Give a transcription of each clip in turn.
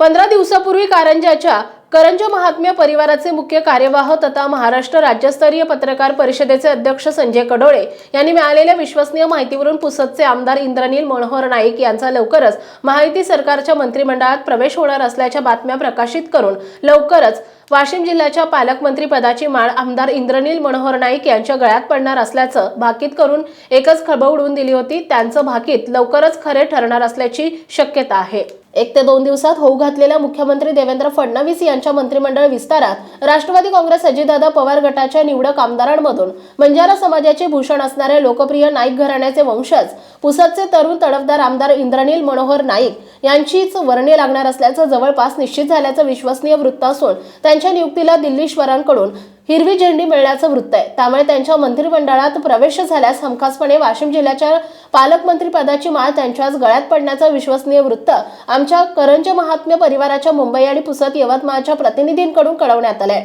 पंधरा दिवसापूर्वी कारंजाच्या करंज महात्म्य परिवाराचे मुख्य कार्यवाह तथा महाराष्ट्र राज्यस्तरीय पत्रकार परिषदेचे अध्यक्ष संजय कडोळे यांनी मिळालेल्या विश्वसनीय माहितीवरून पुसदचे आमदार इंद्रनील मनोहर नाईक यांचा लवकरच महायुती सरकारच्या मंत्रिमंडळात प्रवेश होणार असल्याच्या बातम्या प्रकाशित करून लवकरच वाशिम जिल्ह्याच्या पालकमंत्री पदाची माळ आमदार इंद्रनील मनोहर नाईक यांच्या गळ्यात पडणार असल्याचं भाकीत करून एकच खळबळ उडवून दिली होती. त्यांचं भाकीत लवकरच खरे ठरणार असल्याची शक्यता आहे. एक ते दोन दिवसात होऊ घातलेल्या मुख्यमंत्री देवेंद्र फडणवीस यांच्या मंत्रिमंडळ विस्तारात राष्ट्रवादी काँग्रेस अजितदादा पवार गटाच्या निवडक आमदारांमधून बंजारा समाजाचे भूषण असणारे लोकप्रिय नाईक घराण्याचे वंशज पुसदचे तरुण तडफदार आमदार इंद्रनील मनोहर नाईक यांचीच वर्णी लागणार असल्याचं जवळपास निश्चित झाल्याचं विश्वसनीय वृत्त असून त्यांच्या नियुक्तीला दिल्लीश्वरांकडून हिरवी झेंडी मिळण्याचं वृत्त आहे. त्यामुळे त्यांच्या मंत्रिमंडळात प्रवेश झाल्यास हमखासपणे वाशिम जिल्ह्याच्या पालकमंत्रीपदाची माळ त्यांच्याच गळ्यात पडण्याचं विश्वसनीय वृत्त आमच्या करंज महात्म्य परिवाराच्या मुंबई आणि पुसद यवतमाळच्या प्रतिनिधींकडून कळवण्यात आलंय.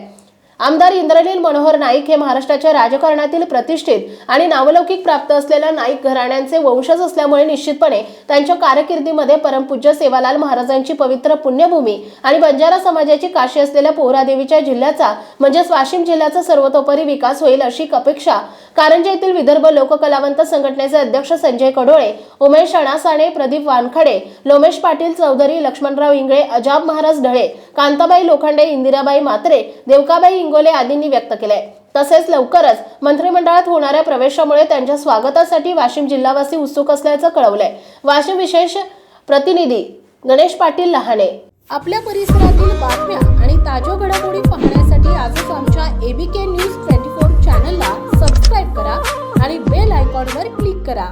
आमदार इंद्रनील मनोहर नाईक हे महाराष्ट्राच्या राजकारणातील प्रतिष्ठित आणि नावलौकिक प्राप्त असलेल्या नाईक घराण्यांचे वंशज असल्यामुळे निश्चितपणे त्यांच्या कारकिर्दीमध्ये परमपूज्य सेवालाल महाराजांची पवित्र पुण्यभूमी आणि बंजारा समाजाची काशी असलेल्या पोहरादेवीच्या जिल्ह्याचा म्हणजेच वाशिम जिल्ह्याचा सर्वतोपरी विकास होईल अशी अपेक्षा कारंजा येथील विदर्भ लोककलावंत संघटनेचे अध्यक्ष संजय कडोळे उमेश अणासाणे प्रदीप वानखडे लोमेश पाटील चौधरी लक्ष्मणराव इंगळे अजाब महाराज ढळे कांताबाई लोखंडे इंदिराबाई मात्रे देवकाबाई इंगोले आदींनी व्यक्त केले तसेच लवकरच मंत्रिमंडळात होणाऱ्या प्रवेशामुळे त्यांच्या स्वागतासाठी वाशिम जिल्हावासी उत्सुक असल्याचं कळवलंय. वाशिम विशेष प्रतिनिधी गणेश पाटील लहाने आपल्या परिसरातील बातम्या आणि ताज्या घडामोडी पाहण्यासाठी आजच आमच्या एबीके न्यूज ट्वेंटी फोर चॅनलला सबस्क्राईब करा आणि बेल आयकॉनवर क्लिक करा.